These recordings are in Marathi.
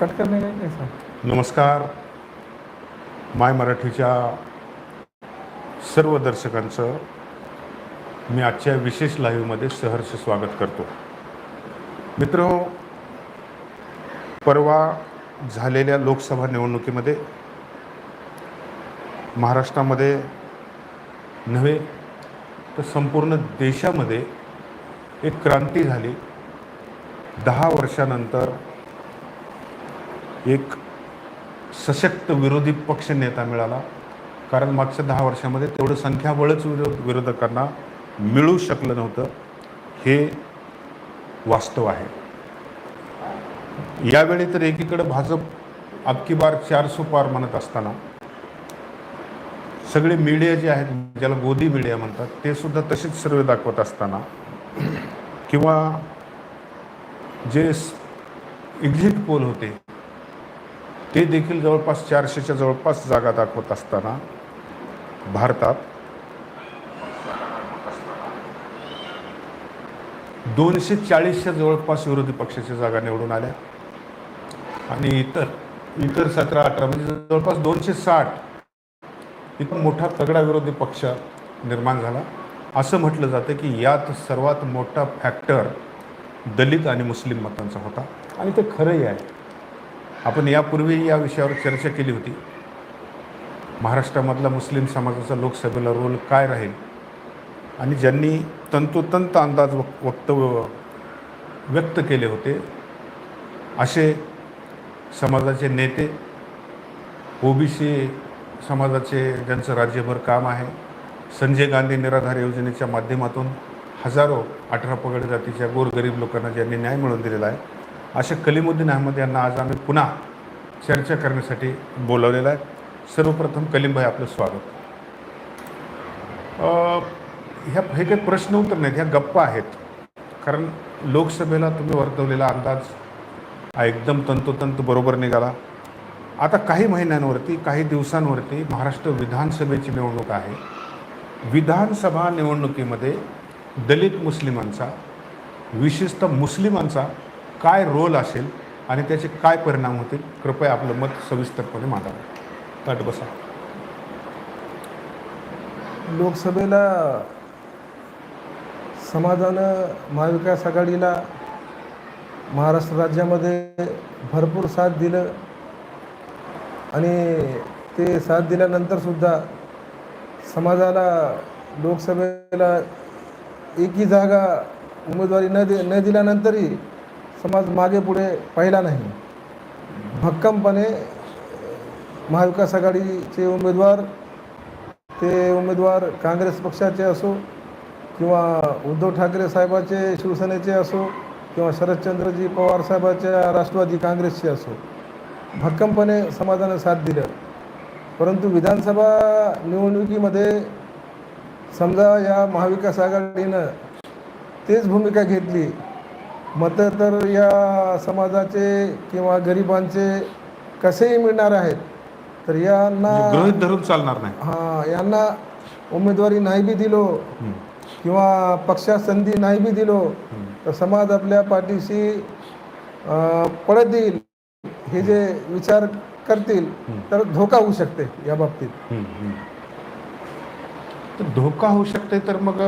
कट करने का कैसा नमस्कार. माय मराठीच्या सर्व दर्शकांचं मी आजच्या विशेष लाईव्हमध्ये सहर्ष स्वागत करतो. मित्र परवा झालेल्या लोकसभा निवडणुकीमध्ये महाराष्ट्रामध्ये नव्हे तर संपूर्ण देशामध्ये एक क्रांती झाली. दहा वर्षानंतर एक सशक्त विरोधी पक्ष नेता मिळाला. कारण मागच्या दहा वर्षामध्ये तेवढं संख्याबळच विरोध विरोधकांना मिळू शकलं नव्हतं. हे वास्तव आहे. यावेळी तर एकीकडे भाजप अबकी बार चारसो पार म्हणत असताना सगळे मीडिया जे आहेत ज्याला गोदी मीडिया म्हणतात ते सुद्धा तसेच सर्व दाखवत असताना किंवा जे एक्झिट पोल होते ते देखील जवळपास चारशेच्या जवळपास जागा दाखवत असताना भारतात दोनशे चाळीसच्या जवळपास विरोधी पक्षाच्या जागा निवडून आल्या. आणि इतर इतर सतरा अठरा म्हणजे जवळपास दोनशे साठ इतका मोठा तगडा विरोधी पक्ष निर्माण झाला. असं म्हटलं जातं की यात सर्वात मोठा फॅक्टर दलित आणि मुस्लिम मतांचा होता. आणि ते खरंही आहे. आपण यापूर्वी या विषयावर चर्चा केली होती. महाराष्ट्रामधला मुस्लिम समाजाचा लोकसभेला रोल काय राहील? आणि ज्यांनी तंतोतंत अंदाज वक् वक्तव्य व्यक्त केले होते असे समाजाचे नेते ओबीसी समाजाचे ज्यांचं राज्यभर काम आहे संजय गांधी निराधार योजनेच्या माध्यमातून हजारो अठरा पगड जातीच्या गोरगरीब लोकांना ज्यांनी न्याय मिळवून दिलेला आहे अशा कलीमुद्दीन अहमद यांना आज आम्ही पुन्हा चर्चा करण्यासाठी बोलवलेलं आहे. सर्वप्रथम कलीमभाई आपलं स्वागत. ह्या हे काही प्रश्न उत्तर नाहीत ह्या गप्पा आहेत. कारण लोकसभेला तुम्ही वर्तवलेला अंदाज हा एकदम तंतोतंत बरोबर निघाला. आता काही महिन्यांवरती काही दिवसांवरती महाराष्ट्र विधानसभेची निवडणूक आहे. विधानसभा निवडणुकीमध्ये दलित मुस्लिमांचा विशेषतः मुस्लिमांचा काय रोल असेल आणि त्याचे काय परिणाम होतील कृपया आपलं मत सविस्तरपणे मांडावं. ताट बसा. लोकसभेला समाजानं महाविकास आघाडीला महाराष्ट्र राज्यामध्ये भरपूर साथ दिलं आणि ते साथ दिल्यानंतरसुद्धा समाजाला लोकसभेला एकही जागा उमेदवारी न दे न दिल्यानंतरही समाज मागे पुढे पाहिला नाही. भक्कमपणे महाविकास आघाडीचे उमेदवार ते उमेदवार काँग्रेस पक्षाचे असो किंवा उद्धव ठाकरे साहेबाचे शिवसेनेचे असो किंवा शरदचंद्रजी पवार साहेबाच्या राष्ट्रवादी काँग्रेसचे असो भक्कमपणे समाजानं साथ दिलं. परंतु विधानसभा निवडणुकीमध्ये समजा या महाविकास आघाडीनं तेच भूमिका घेतली मतं तर या समाजाचे किंवा गरिबांचे कसेही मिळणार आहेत तर यांना म्हणजे गृहित धरून चालणार नाही हां यांना उमेदवारी नाही बी दिलो. किंवा पक्षात संधी नाही बी दिलो. तर समाज आपल्या पाठीशी पळत येईल हे जे विचार करतील तर धोका होऊ शकते या बाबतीत. तर धोका होऊ शकते तर मग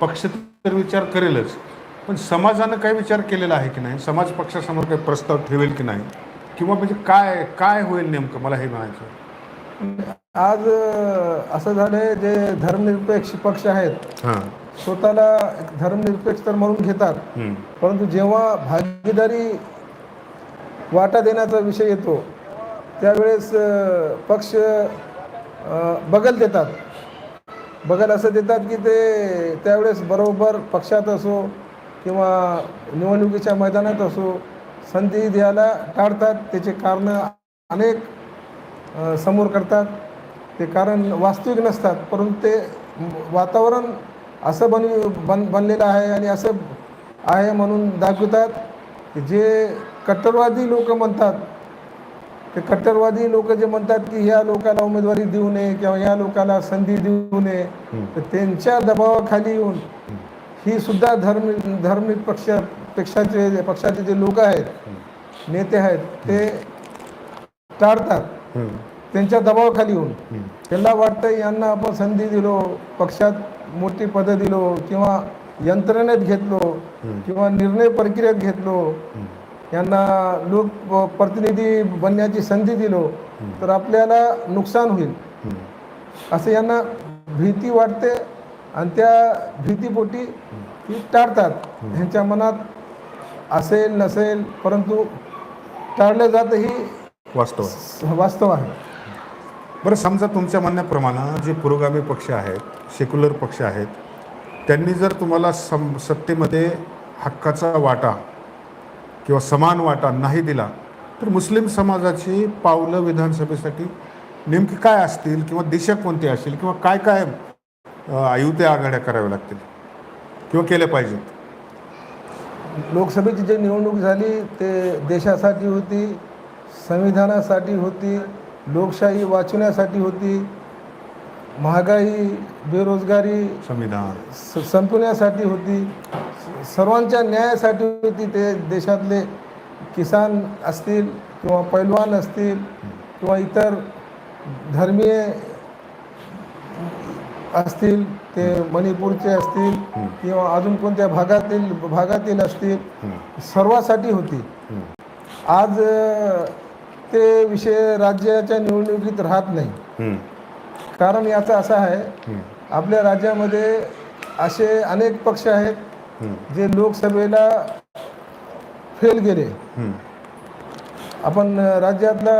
पक्ष तर विचार करेलच पण समाजानं काय विचार केलेला आहे की नाही? समाज पक्षासमोर काही प्रस्ताव ठेवेल की नाही? किंवा म्हणजे काय काय होईल नेमकं? मला हे म्हणायचं आज असं झालंय जे धर्मनिरपेक्ष पक्ष आहेत हां. स्वतःला धर्मनिरपेक्ष तर म्हणून घेतात. परंतु जेव्हा भागीदारी वाटा देण्याचा विषय येतो त्यावेळेस पक्ष बगल देतात. बगल असं देतात की ते त्यावेळेस बरोबर पक्षात असो किंवा निवडणुकीच्या मैदानात असो संधी द्यायला टाळतात. त्याचे कारणं अनेक समोर करतात. ते कारण वास्तविक नसतात. परंतु ते वातावरण असं बन बन बनलेलं आहे आणि असं आहे म्हणून दाखवतात जे कट्टरवादी लोक म्हणतात ते कट्टरवादी लोक जे म्हणतात की ह्या लोकाला उमेदवारी देऊ नये किंवा या लोकाला संधी देऊ नये तर त्यांच्या दबावाखाली येऊन ही सुद्धा धर्म धर्मिक पक्ष पक्षाचे पक्षाचे जे लोक आहेत नेते आहेत ते टाळतात. त्यांच्या दबावाखाली येऊन. त्यांना वाटतं यांना आपण संधी दिलो पक्षात मोठी पदं दिलो किंवा यंत्रणेत घेतलो. किंवा निर्णय प्रक्रियेत घेतलो. यांना लोक प्रतिनिधी बनण्याची संधी दिलो तर आपल्याला नुकसान होईल. असं यांना भीती वाटते आणि त्या भीतीपोटी ती टाळतात. ह्यांच्या मनात असेल नसेल परंतु टाळलं जातं ही वास्तव वास्तव आहे. बरं समजा तुमच्या म्हणण्याप्रमाणे जे पुरोगामी पक्ष आहेत सेक्युलर पक्ष आहेत त्यांनी जर तुम्हाला सम सत्तेमध्ये हक्काचा वाटा किंवा समान वाटा नाही दिला तर मुस्लिम समाजाची पावलं विधानसभेसाठी नेमकी काय असतील किंवा दिशा कोणती असेल किंवा काय काय अ, आयुत्या आघाड्या कराव्या लागतील. किंवा केल्या पाहिजेत लोकसभेची जी निवडणूक झाली ते देशासाठी होती संविधानासाठी होती लोकशाही वाचवण्यासाठी होती महागाई बेरोजगारी संविधान. संपवण्यासाठी होती सर्वांच्या न्यायासाठी होती ते देशातले किसान असतील किंवा पैलवान असतील किंवा इतर धर्मीय असतील ते मणिपूरचे असतील किंवा अजून कोणत्या भागातील भागातील असतील. सर्वासाठी होती. आज ते विषय राज्याच्या निवडणुकीत राहत नाही. कारण याचं असं आहे. आपल्या राज्यामध्ये असे अनेक पक्ष आहेत. जे लोकसभेला फेल गेले. आपण राज्यातला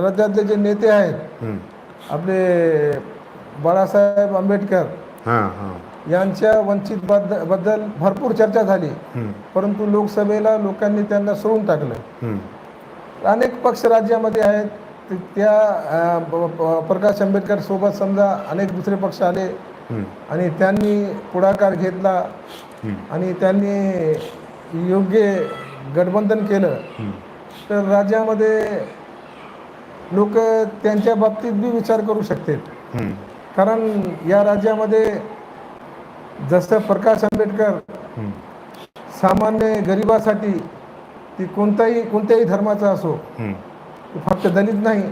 राज्यातले जे नेते आहेत. आपले बाळासाहेब आंबेडकर हां हां यांच्या वंचित बद्दबद्दल भरपूर चर्चा झाली हम्म. परंतु लोकसभेला लोकांनी त्यांना सोडून टाकलं हम्म. अनेक पक्ष राज्यामध्ये आहेत ते- त्या अ, प्रकाश आंबेडकर सोबत समजा अनेक दुसरे पक्ष आले हम्म. आणि त्यांनी पुढाकार घेतला हम्म. आणि त्यांनी योग्य गठबंधन केलं हम्म. तर राज्यामध्ये लोक त्यांच्या बाबतीत बी विचार करू शकतील हम्म. कारण या राज्यामध्ये जसं प्रकाश आंबेडकर. सामान्य गरिबासाठी ती कोणताही कोणत्याही धर्माचा असो फक्त दलित नाही.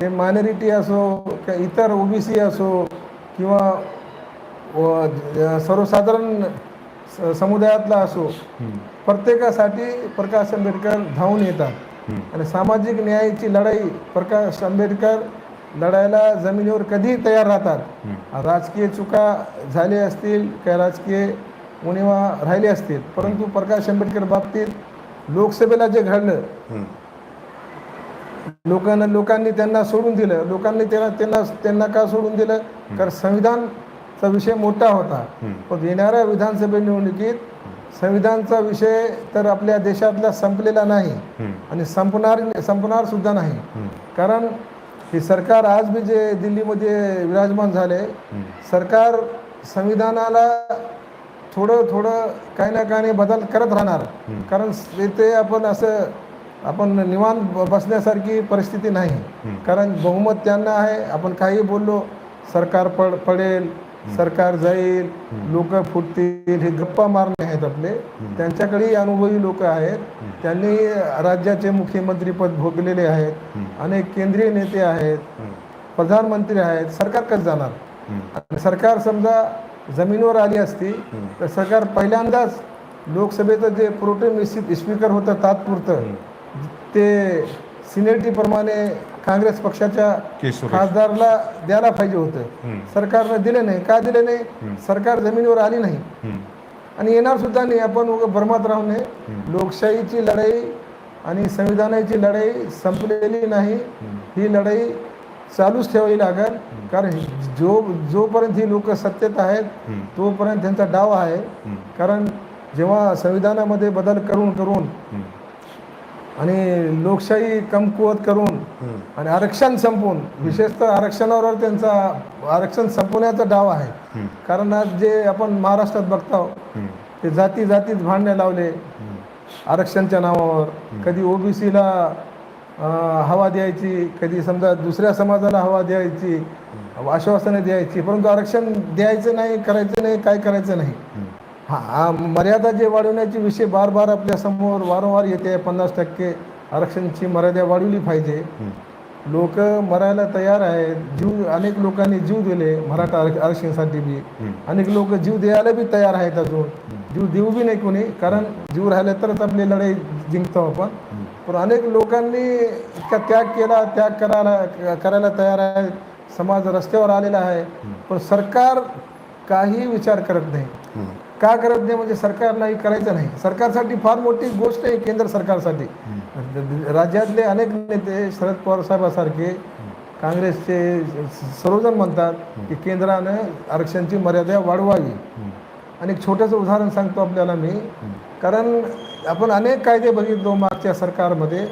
ते मायनॉरिटी असो किंवा इतर ओबीसी असो किंवा सर्वसाधारण समुदायातला असो. प्रत्येकासाठी प्रकाश आंबेडकर धावून येतात. आणि सामाजिक न्यायाची लढाई प्रकाश आंबेडकर लढायला जमिनीवर कधीही तयार राहतात. राजकीय चुका झाल्या असतील काही राजकीय उणिवा राहिले असतील परंतु प्रकाश आंबेडकर बाबतीत लोकसभेला जे घडलं. लोकांना लोकांनी त्यांना सोडून दिलं लोकांनी त्यांना त्यांना त्यांना का सोडून दिलं कारण संविधानचा विषय मोठा होता. पण येणाऱ्या विधानसभा निवडणुकीत संविधानचा विषय तर आपल्या देशातला संपलेला नाही. आणि संपणार संपणार सुद्धा नाही. कारण हे सरकार आज बी जे दिल्लीमध्ये विराजमान झाले. सरकार संविधानाला थोडं थोडं काही ना काही बदल करत राहणार. कारण ते आपण असं आपण निवांत बसण्यासारखी परिस्थिती नाही. कारण बहुमत त्यांना आहे आपण काही बोललो सरकार पड पडेल सरकार जाईल लोक फुटतील हे गप्पा मारणे आहेत आपले. त्यांच्याकडेही अनुभवी लोक आहेत. त्यांनी राज्याचे मुख्यमंत्रीपद भोगलेले आहेत. अनेक केंद्रीय नेते आहेत. प्रधानमंत्री आहेत. सरकार कसं जाणार? सरकार समजा जमिनीवर आली असती तर सरकार पहिल्यांदाच लोकसभेचं जे प्रोटेम स्पीकर होतं तात्पुरतं ते सिनेटीप्रमाणे काँग्रेस पक्षाच्या खासदारला द्यायला पाहिजे होतं. सरकारनं दिले नाही. का दिले नाही? सरकार जमिनीवर आली नाही. आणि येणार सुद्धा नाही. आपण भ्रमात राहू नये. लोकशाहीची लढाई आणि संविधानाची लढाई संपलेली नाही. ही लढाई चालूच ठेवावी लागेल. कारण जो जोपर्यंत ही लोक सत्तेत आहेत. तोपर्यंत त्यांचा डाव आहे. कारण जेव्हा संविधानामध्ये बदल करून करून. आणि लोकशाही कमकुवत करून. आणि आरक्षण संपवून विशेषतः आरक्षणावर त्यांचा आरक्षण संपवण्याचा डाव आहे. कारण आज जे आपण महाराष्ट्रात बघतो. ते जाती जातीत भांडणे लावले आरक्षणच्या नावावर. कधी ओबीसीला हवा द्यायची कधी समजा दुसऱ्या समाजाला हवा द्यायची आश्वासनं द्यायची परंतु आरक्षण द्यायचं नाही करायचं नाही काय करायचं नाही. हा हा, मर्यादा जे वाढवण्याचे विषय बार बार आपल्यासमोर वारंवार येते पन्नास टक्के आरक्षणची मर्यादा वाढवली पाहिजे. लोक मरायला तयार आहेत. जीव अनेक लोकांनी जीव दिले मराठा आरक्ष- आरक्षणासाठी बी. अनेक लोक जीव द्यायला बी तयार आहेत अजून. जीव देऊ बी नाही कोणी कारण जीव राहिला तरच आपली लढाई जिंकतो आपण. पण अनेक लोकांनी इतका त्याग केला त्याग करायला करायला तयार आहे समाज रस्त्यावर आलेला आहे. पण सरकार काही विचार करत नाही. का करत नाही? म्हणजे सरकारलाही करायचं नाही. सरकारसाठी फार मोठी गोष्ट आहे केंद्र सरकारसाठी. राज्यातले अनेक नेते शरद पवार साहेबासारखे काँग्रेसचे सर्वजण म्हणतात की केंद्रानं आरक्षणची मर्यादा वाढवावी. आणि एक छोटंसं उदाहरण सांगतो आपल्याला मी. कारण आपण अनेक कायदे बघितलो मागच्या सरकारमध्ये.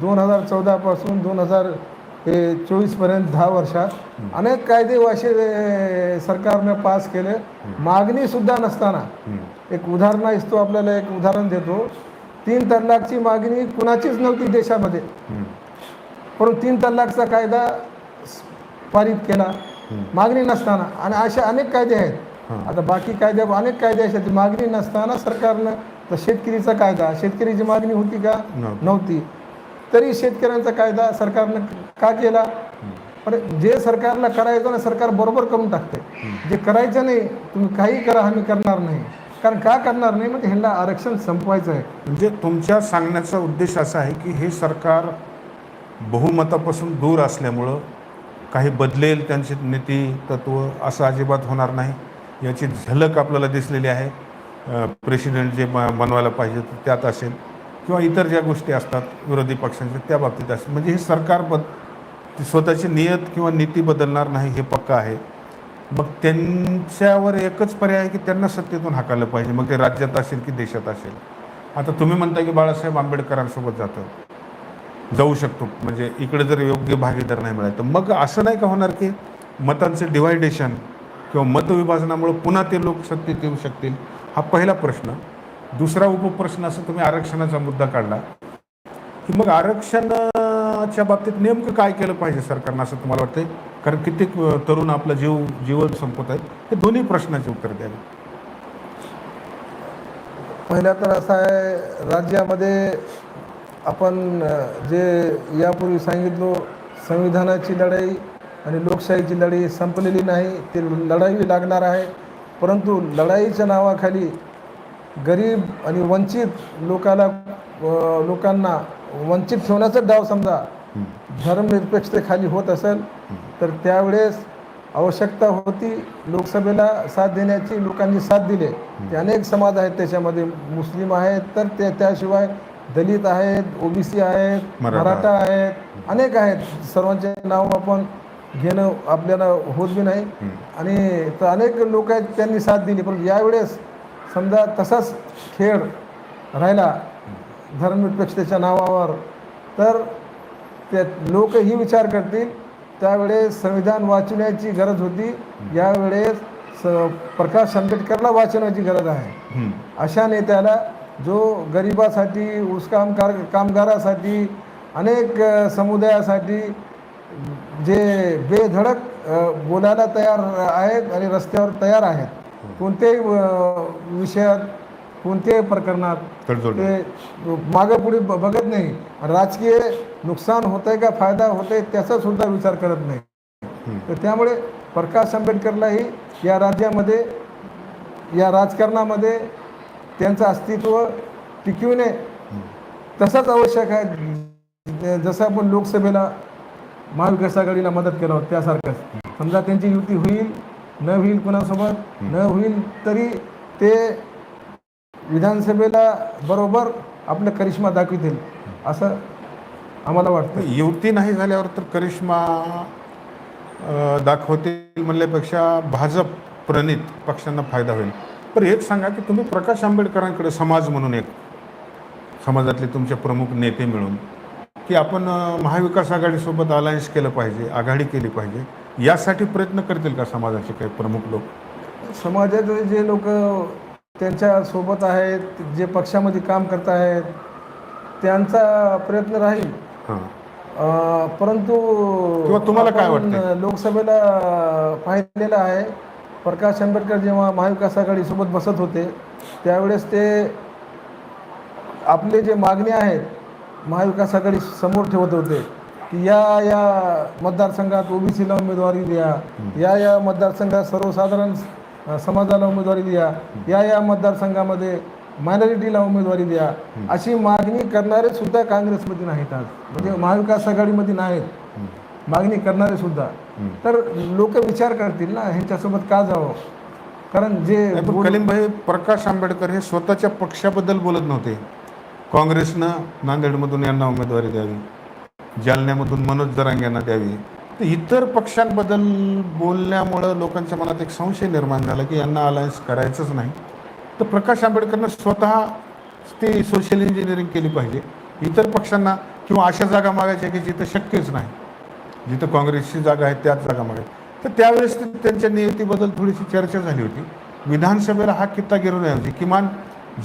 दोन हजार चौदापासून दोन हजार हे चोवीसपर्यंत दहा वर्षात. अनेक कायदे असे सरकारनं पास केले. मागणीसुद्धा नसताना. एक उदाहरणास्तव आपल्याला एक उदाहरण देतो. तीन तलाकची मागणी कुणाचीच नव्हती देशामध्ये. परंतु तीन तलाकचा कायदा पारित केला. मागणी नसताना. आणि असे अनेक कायदे आहेत. आता बाकी कायदे अनेक कायदे असे आहेत. मागणी नसताना सरकारनं तर शेतकरीचा कायदा. शेतकरीची मागणी होती का. नव्हती. तरी शेतकऱ्यांचा कायदा सरकारनं का केला? पण जे सरकारला करायचं ना सरकार बरोबर करून टाकते जे करायचं नाही तुम्ही काही करा आम्ही करणार नाही. कारण का करणार नाही? म्हणजे ह्यांना आरक्षण संपवायचं आहे. म्हणजे तुमच्या सांगण्याचा उद्देश असा आहे की हे सरकार बहुमतापासून दूर असल्यामुळं काही बदलेल त्यांचे नीती तत्व असं अजिबात होणार नाही. याची झलक आपल्याला दिसलेली आहे. प्रेसिडेंट जे बनवायला पाहिजे त्यात असेल. किंवा इतर ज्या गोष्टी असतात विरोधी पक्षांच्या त्या बाबतीत असेल. म्हणजे हे सरकार बद ती स्वतःची नियत किंवा नीती बदलणार नाही हे पक्का आहे. मग त्यांच्यावर एकच पर्याय आहे की त्यांना सत्तेतून हाकायला पाहिजे. मग ते राज्यात असेल की देशात असेल. आता तुम्ही म्हणता की बाळासाहेब आंबेडकरांसोबत जातं. जाऊ शकतो. म्हणजे इकडे जर योग्य भागीदार नाही मिळाले तर मग असं नाही का होणार की मतांचं डिवायडेशन किंवा मतविभाजनामुळे पुन्हा ते लोक सत्तेत येऊ शकतील? हा पहिला प्रश्न. दुसरा उपप्रश्न असं तुम्ही आरक्षणाचा मुद्दा काढला. की मग आरक्षण शिक्षणाच्या बाबतीत नेमकं काय केलं पाहिजे सरकारनं असं तुम्हाला वाटतंय? कारण कित्येक तरुण आपला जीव जीवन संपत आहे हे दोन्ही प्रश्नाचे उत्तर द्यावे. पहिला तर असं आहे राज्यामध्ये आपण जे यापूर्वी सांगितलो संविधानाची लढाई आणि लोकशाहीची लढाई संपलेली नाही ती लढाई लागणार आहे. परंतु लढाईच्या नावाखाली गरीब आणि वंचित लोकाला लोकांना वंचित ठेवण्याचा डाव समजा धर्मनिरपेक्षतेखाली होत असेल तर त्यावेळेस आवश्यकता होती लोकसभेला साथ देण्याची लोकांनी साथ दिली. ते अनेक समाज आहेत त्याच्यामध्ये मुस्लिम आहेत तर ते त्याशिवाय दलित आहेत ओबीसी आहेत मराठा. मराठा आहेत. अनेक आहेत. सर्वांचे नाव आपण घेणं आपल्याला होत बी नाही. आणि तर अनेक लोक आहेत त्यांनी साथ दिली. पण यावेळेस समजा तसाच खेळ राहिला धर्मनिरपेक्षतेच्या नावावर. तर ते लोक ही विचार करतील. त्यावेळेस संविधान वाचवण्याची गरज होती. यावेळेस स प्रकाश आंबेडकरला वाचवण्याची गरज आहे. अशा नेत्याला जो गरिबासाठी ऊसकामकार कामगारासाठी अनेक समुदायासाठी जे बेधडक बोलायला तयार आहेत आणि रस्त्यावर तयार आहेत. कोणत्याही विषयात कोणत्याही प्रकरणात तडजोड ते मागं पुढे ब- बघत नाही. राजकीय नुकसान होतंय का फायदा होतंय त्याचा सुद्धा विचार करत नाही. तर त्यामुळे प्रकाश आंबेडकरलाही या राज्यामध्ये या राजकारणामध्ये त्यांचं अस्तित्व टिकविणे तसंच आवश्यक आहे. जसं आपण लोकसभेला महाविकास आघाडीला मदत केलं होतं त्यासारखंच समजा त्यांची युती होईल न होईल कोणासोबत न होईल तरी ते विधानसभेला बरोबर आपलं करिश्मा दाखवितील असं आम्हाला वाटतं. युती नाही झाल्यावर तर करिश्मा दाखवतील म्हणल्यापेक्षा भाजप प्रणित पक्षांना फायदा होईल. पण हेच सांगा की तुम्ही प्रकाश आंबेडकरांकडे समाज म्हणून एक समाजातले तुमचे प्रमुख नेते मिळून की आपण महाविकास आघाडीसोबत अलायन्स केलं पाहिजे आघाडी केली पाहिजे यासाठी प्रयत्न करतील का समाजाचे काही प्रमुख लोक? समाजाचे जे लोक त्यांच्यासोबत आहेत जे पक्षामध्ये काम करत आहेत त्यांचा प्रयत्न राहील. हां. अं, परंतु किंवा तुम्हाला काय आपण वाटतंय? लोकसभेला पाहिलेलं आहे. प्रकाश आंबेडकर जेव्हा महाविकास आघाडीसोबत बसत होते त्यावेळेस ते आपले जे मागणी आहेत महाविकास आघाडी समोर ठेवत होते की या या मतदारसंघात ओबीसीला उमेदवारी द्या. या या मतदारसंघात सर्वसाधारण समाजाला उमेदवारी द्या. या या मतदारसंघामध्ये मायनॉरिटीला उमेदवारी द्या. अशी मागणी करणारे सुद्धा काँग्रेसमध्ये नाहीत आज. म्हणजे महाविकास आघाडीमध्ये नाहीत. मागणी करणारे सुद्धा. तर लोक विचार करतील ना ह्यांच्यासोबत का जावं? कारण जे कलीमभाई प्रकाश आंबेडकर हे स्वतःच्या पक्षाबद्दल बोलत नव्हते. काँग्रेसनं नांदेडमधून यांना उमेदवारी द्यावी. जालन्यामधून मनोज जरांग यांना द्यावी. तर इतर पक्षांबद्दल बोलण्यामुळं लोकांच्या मनात एक संशय निर्माण झाला की यांना अलायन्स करायचंच नाही. तर प्रकाश आंबेडकरनं स्वतः ते सोशल इंजिनिअरिंग केली पाहिजे. इतर पक्षांना किंवा अशा जागा मागायच्या की जिथं शक्यच नाही. जिथं काँग्रेसची जागा आहे त्याच जागा मागायची. तर त्यावेळेस ते- त्यांच्या नियतीबद्दल थोडीशी चर्चा झाली होती. विधानसभेला हा कित्ता घेऊन किमान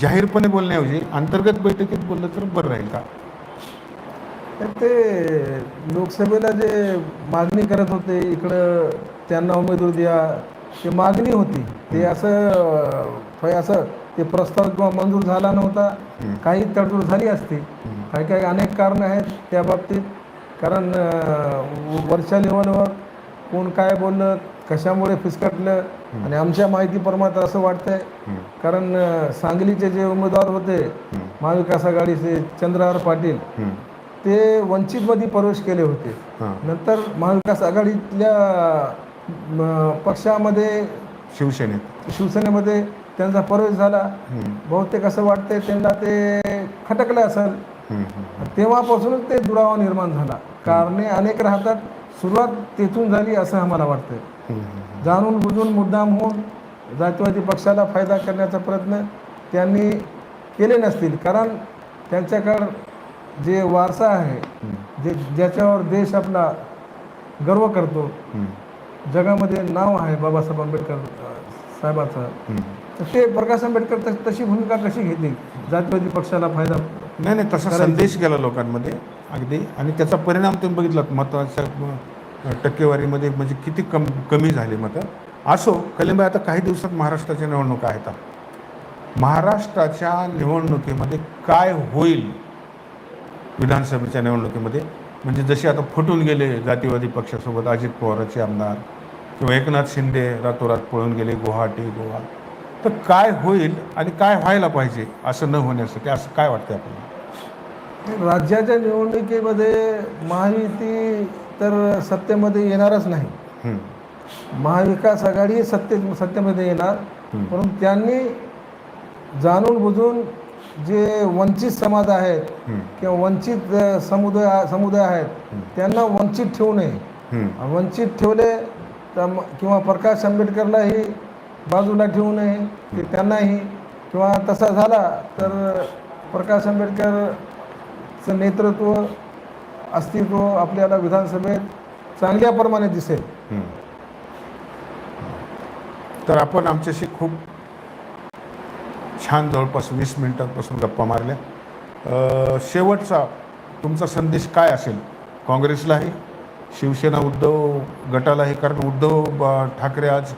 जाहीरपणे बोलण्याऐवजी अंतर्गत बैठकीत बोललं तर बरं राहील का? ते लोकसभेला जे मागणी करत होते इकडं त्यांना उमेदवारी द्या ते मागणी होती. ते असं असं ते प्रस्ताव किंवा मंजूर झाला नव्हता. काही तडजोड झाली असती. काही काही अनेक कारणं आहेत त्या बाबतीत. कारण वरच्या लेवलवर कोण काय बोललं कशामुळे फिसकटलं आणि आमच्या माहितीप्रमाणे असं वाटतंय. कारण सांगलीचे जे उमेदवार होते महाविकास आघाडीचे चंद्रहार पाटील ते वंचितमध्ये प्रवेश केले होते. नंतर महाविकास आघाडीतल्या पक्षामध्ये शिवसेनेत. शिवसेनेमध्ये त्यांचा प्रवेश झाला. बहुतेक असं वाटतंय त्यांना ते खटकलं असेल. तेव्हापासूनच ते दुरावा निर्माण झाला. कारणे अनेक राहतात. सुरुवात तेथून झाली असं आम्हाला वाटतंय. जाणून बुजून मुद्दाम होऊन जातीवादी पक्षाला फायदा करण्याचा प्रयत्न त्यांनी केले नसतील. कारण त्यांच्याकडं जे वारसा आहे जे ज्याच्यावर देश आपला गर्व करतो जगामध्ये नाव आहे बाबासाहेब आंबेडकर साहेबाचं. ते प्रकाश आंबेडकर तश- भूमिका कशी घेतली? जातीवादी पक्षाला फायदा नाही नाही तसा संदेश गेला लोकांमध्ये अगदी. आणि त्याचा परिणाम तुम्ही बघितलात मताच्या टक्केवारीमध्ये म्हणजे किती कम कमी झाली मतं. असो कलिंबाई आता काही दिवसात महाराष्ट्राच्या निवडणुका आहेत. महाराष्ट्राच्या निवडणुकीमध्ये काय होईल? विधानसभेच्या निवडणुकीमध्ये. म्हणजे जसे आता फुटून गेले जातीवादी पक्षासोबत अजित पवारांचे आमदार किंवा एकनाथ शिंदे रातोरात पळून गेले गुवाहाटी गोवा. तर काय होईल आणि काय व्हायला पाहिजे असं न होण्यासाठी असं काय वाटतं आपल्याला? राज्याच्या निवडणुकीमध्ये महायुती तर सत्तेमध्ये येणारच नाही. महाविकास आघाडी सत्ते सत्तेमध्ये येणार. परंतु त्यांनी जाणून बुजून जे वंचित समाज आहेत किंवा वंचित समुदाय समुदाय आहेत त्यांना वंचित ठेवू नये. वंचित ठेवले तर किंवा प्रकाश आंबेडकरलाही बाजूला ठेवू नये की त्यांनाही. किंवा तसा झाला तर प्रकाश आंबेडकरचं नेतृत्व अस्तित्व आपल्याला विधानसभेत चांगल्या प्रमाणे दिसेल. तर आपण आमच्याशी खूप छान जवळपास वीस मिनिटांपासून गप्पा मारल्या. शेवटचा तुमचा संदेश काय असेल? काँग्रेसलाही? शिवसेना उद्धव गटालाही? कारण उद्धव ठाकरे आज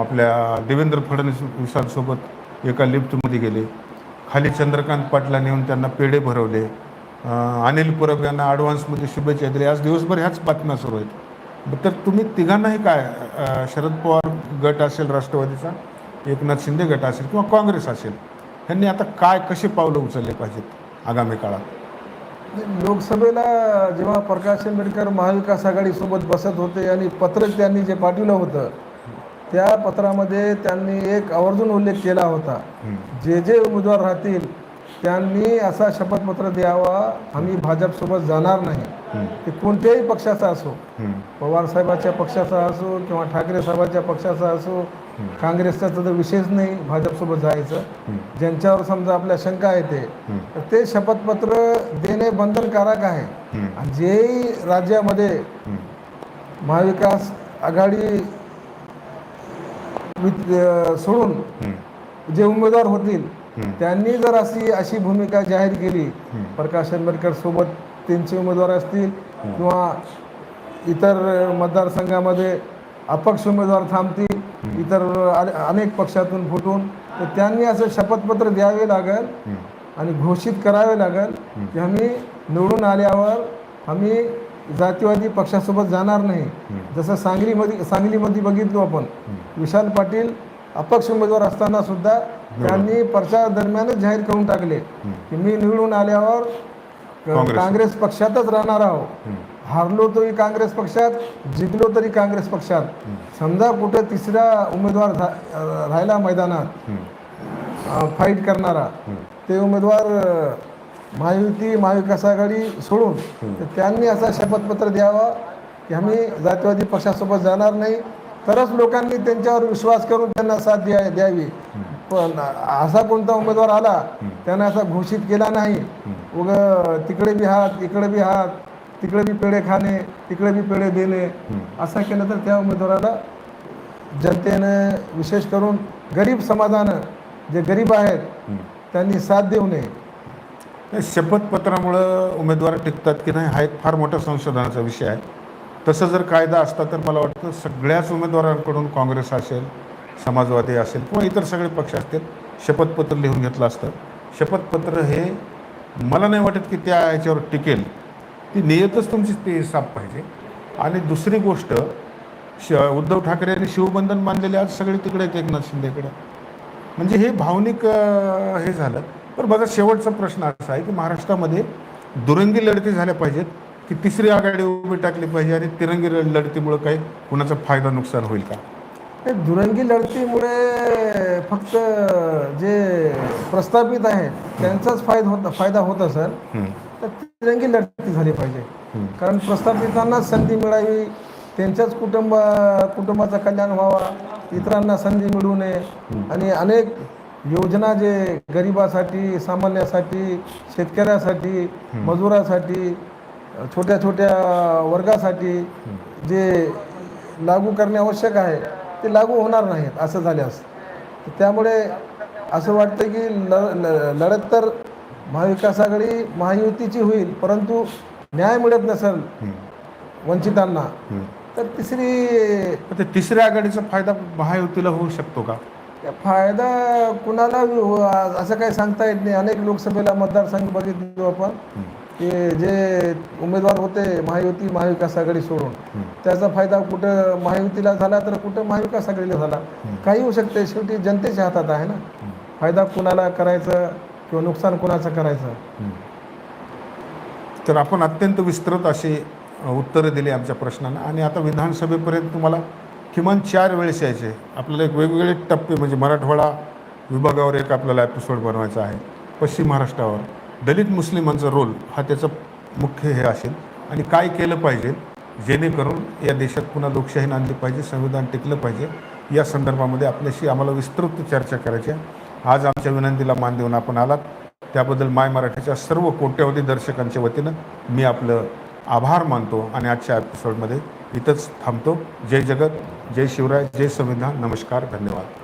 आपल्या देवेंद्र फडणवीसांसोबत एका लिफ्टमध्ये गेले. खाली चंद्रकांत पाटलांनी नेऊन त्यांना पेढे भरवले. अनिल परब यांना ॲडव्हान्समध्ये शुभेच्छा दिल्या. आज दिवसभर ह्याच बातम्या सुरू आहेत. तर तुम्ही तिघांनाही काय शरद पवार गट असेल राष्ट्रवादीचा? एकनाथ शिंदे गट असेल किंवा काँग्रेस असेल यांनी आता काय कसे पावलं उचलले पाहिजेत आगामी काळात? लोकसभेला जेव्हा प्रकाश आंबेडकर महाविकास आघाडीसोबत बसत होते आणि पत्र त्यांनी जे पाठवलं होतं त्या पत्रामध्ये त्यांनी एक आवर्जून उल्लेख केला होता. जे जे उमेदवार राहतील त्यांनी असा शपथपत्र द्यावा. आम्ही भाजपसोबत जाणार नाही. ते कोणत्याही पक्षाचा असो. पवार साहेबाच्या पक्षाचा असो किंवा ठाकरे साहेबाच्या पक्षाचा असो काँग्रेसचा तर विशेष नाही भाजपसोबत जायचं. ज्यांच्यावर समजा आपल्या शंका येते तर ते शपथपत्र देणे बंधनकारक आहे. आणि जेही राज्यामध्ये महाविकास आघाडी सोडून जे उमेदवार होतील त्यांनी जर अशी अशी भूमिका जाहीर केली प्रकाश आंबेडकर सोबत त्यांचे उमेदवार असतील किंवा इतर मतदारसंघामध्ये अपक्ष उमेदवार थांबतील इतर अने- अनेक पक्षातून फुटून तर त्यांनी असं शपथपत्र द्यावे लागेल आणि घोषित करावे लागेल की आम्ही निवडून आल्यावर आम्ही जातीवादी पक्षासोबत जाणार नाही. जसं सांगलीमध्ये सांगलीमध्ये बघितलो आपण विशाल पाटील अपक्ष उमेदवार असताना सुद्धा त्यांनी प्रचार दरम्यानच जाहीर करून टाकले की मी निवडून आल्यावर काँग्रेस. पक्षातच राहणार आहोत. हारलो तरी काँग्रेस पक्षात जिंकलो तरी काँग्रेस पक्षात. समजा कुठं तिसरा उमेदवार राहिला मैदानात फाईट करणारा ते उमेदवार महायुती महाविकास आघाडी सोडून त्यांनी असा शपथपत्र द्यावा की आम्ही जातीवादी पक्षासोबत जाणार नाही. तरच लोकांनी त्यांच्यावर विश्वास करून त्यांना साथ द्या द्यावी. पण असा कोणता उमेदवार आला त्यांना असा घोषित केला नाही. उग तिकडे बी हात इकडे बी हात तिकडे बी पेढे खाणे तिकडे बी पेढे देणे असं केलं तर त्या उमेदवाराला जनतेनं विशेष करून गरीब समाजानं जे गरीब आहेत त्यांनी साथ देऊ नये. शपथपत्रामुळं उमेदवार टिकतात की नाही हा एक फार मोठा संशोधनाचा विषय आहे. तसं जर कायदा असता तर मला वाटतं सगळ्याच उमेदवारांकडून काँग्रेस असेल समाजवादी असेल किंवा इतर सगळे पक्ष असतील शपथपत्र लिहून घेतलं असतं. शपथपत्र हे मला नाही वाटत की त्या याच्यावर टिकेल. ती नियतच तुमची ते साफ पाहिजे. आणि दुसरी गोष्ट श उद्धव ठाकरे यांनी शिवबंधन बांधलेले आज सगळे तिकडे आहेत एकनाथ शिंदेकडे. म्हणजे हे भावनिक हे झालं. पण माझा शेवटचा प्रश्न असा आहे की महाराष्ट्रामध्ये दुरंगी लढती झाल्या पाहिजेत. की तिसरी आघाडी उभी टाकली पाहिजे आणि तिरंगी लढ- लढतीमुळं काही कुणाचा फायदा नुकसान होईल का? दुरंगी लढतीमुळे फक्त जे प्रस्थापित आहेत त्यांचाच फायदा होत फायदा होत असेल हम्म. तर तिरंगी लढती झाली पाहिजे. कारण प्रस्थापितांना संधी मिळावी त्यांच्याच कुटुंब कुटुंबाचं कल्याण व्हावा इतरांना संधी मिळू नये. आणि अनेक योजना जे गरिबासाठी सामान्यासाठी शेतकऱ्यासाठी मजुरासाठी छोट्या छोट्या वर्गासाठी जे लागू करणे आवश्यक आहे ते लागू होणार नाहीत असं झाल्यास. त्यामुळे असं वाटतं की ल लढत तर महाविकास आघाडी महायुतीची होईल परंतु न्याय मिळत नसेल वंचितांना तर तिसरी ते तिसऱ्या आघाडीचा फायदा महायुतीला होऊ शकतो का? फायदा कुणाला असं काही सांगता येत नाही. अनेक लोकसभेला मतदारसंघ बघितलो आपण. की जे उमेदवार होते महायुती महाविकास आघाडी सोडून त्याचा फायदा कुठं महायुतीला झाला तर कुठं महाविकास आघाडीला झाला? काही होऊ शकते. शेवटी जनतेच्या हातात आहे ना. फायदा कुणाला करायचं किंवा नुकसान कुणाचं करायचं? तर आपण अत्यंत विस्तृत अशी उत्तरं दिली आमच्या प्रश्नांना. आणि आता विधानसभेपर्यंत तुम्हाला किमान चार वेळेस यायचे. आपल्याला एक वेगवेगळे टप्पे म्हणजे मराठवाडा विभागावर एक आपल्याला एपिसोड बनवायचा आहे. पश्चिम महाराष्ट्रावर. दलित मुस्लिमांचा रोल हा त्याचा मुख्य हे असेल. आणि काय केलं पाहिजे? जेणेकरून या देशात पुन्हा लोकशाही आणली पाहिजे संविधान टिकलं पाहिजे. या संदर्भामध्ये आपल्याशी आम्हाला विस्तृत चर्चा करायची आहे. आज आमच्या विनंतीला मान देऊन आपण आलात. त्याबद्दल माय मराठीच्या सर्व कोट्यवधी दर्शकांच्या वतीनं मी आपलं आभार मानतो आणि आजच्या एपिसोडमध्ये इथंच थांबतो. जय जगत जय शिवराय जय संविधान. नमस्कार धन्यवाद.